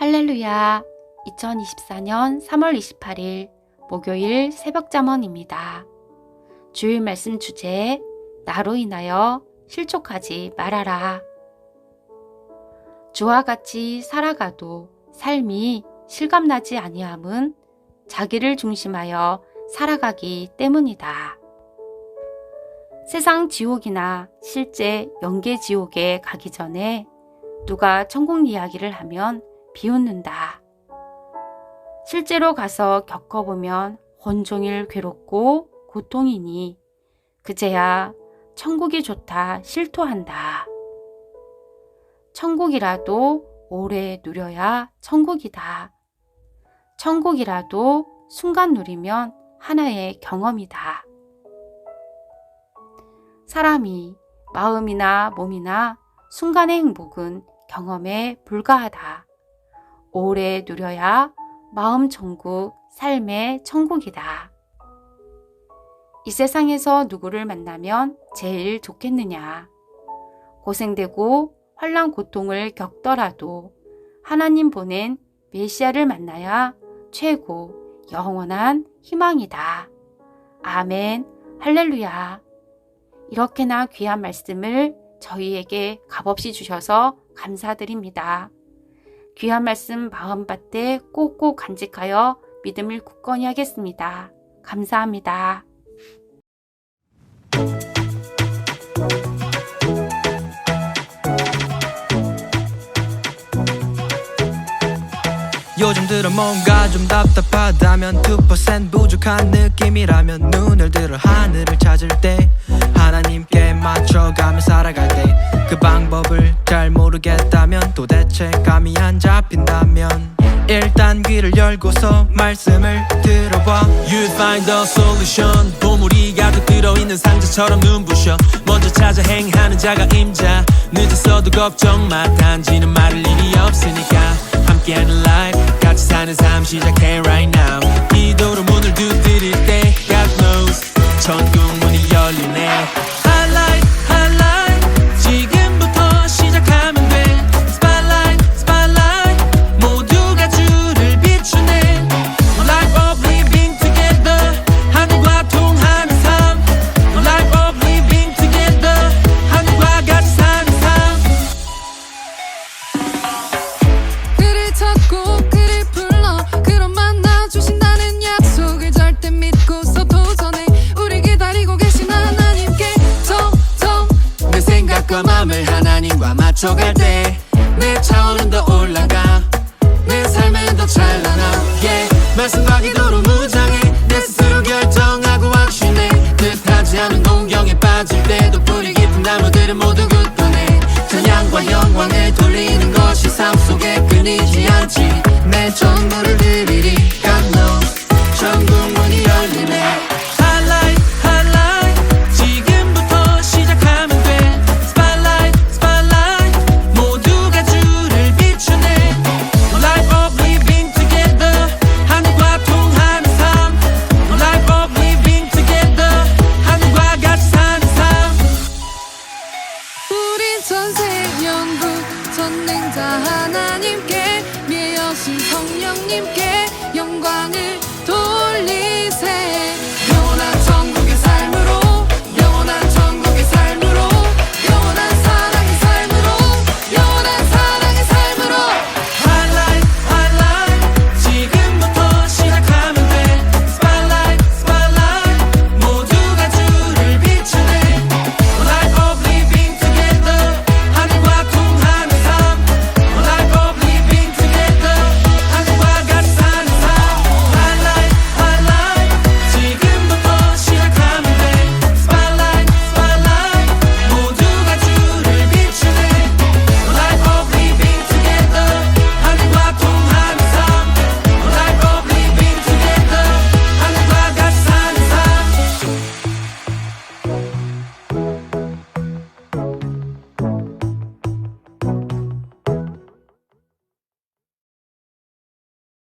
할렐루야. 2024년 3월 28일 목요일 새벽 잠언입니다. 주일 말씀 주제 나로 인하여 실족하지 말아라. 주와 같이 살아가도 삶이 실감나지 아니함은 자기를 중심하여 살아가기 때문이다. 세상 지옥이나 실제 영계 지옥에 가기 전에 누가 천국 이야기를 하면 비웃는다. 실제로 가서 겪어보면 온종일 괴롭고 고통이니 그제야 천국이 좋다 실토한다. 천국이라도 오래 누려야 천국이다. 천국이라도 순간 누리면 하나의 경험이다. 사람이 마음이나 몸이나 순간의 행복은 경험에 불과하다. 오래 누려야 마음 천국, 삶의 천국이다. 이 세상에서 누구를 만나면 제일 좋겠느냐? 고생되고 환란 고통을 겪더라도 하나님 보낸 메시아를 만나야 최고 영원한 희망이다. 아멘, 할렐루야. 이렇게나 귀한 말씀을 저희에게 값없이 주셔서 감사드립니다. 귀한 말씀 마음밭에 꼭꼭 간직하여 믿음을 굳건히 하겠습니다. 감사합니다. 요즘 들어 뭔가 좀 답답하다면 2% 부족한 느낌이라면 눈을 들어 하늘을 찾을 때 하나님께 맞춰가며 살아갈 때 그 방법을 잘 모르겠다면 도대체 감이 안 잡힌다면 일단 귀를 열고서 말씀을 들어봐. You find the solution. 보물이 가득 들어있는 상자처럼 눈부셔. 먼저 찾아 행하는 자가 임자. 늦었어도 걱정 마. 단지는 말을 일이 없으니까. 함께하는 life. 같이 사는 삶 시작해 right now 맘을 하나님과 맞춰갈 때 내 차원은 더 올라가 내 삶은 더 찬란함 yeah. 말씀하기도 천능자 하나님께 미여신 성령님께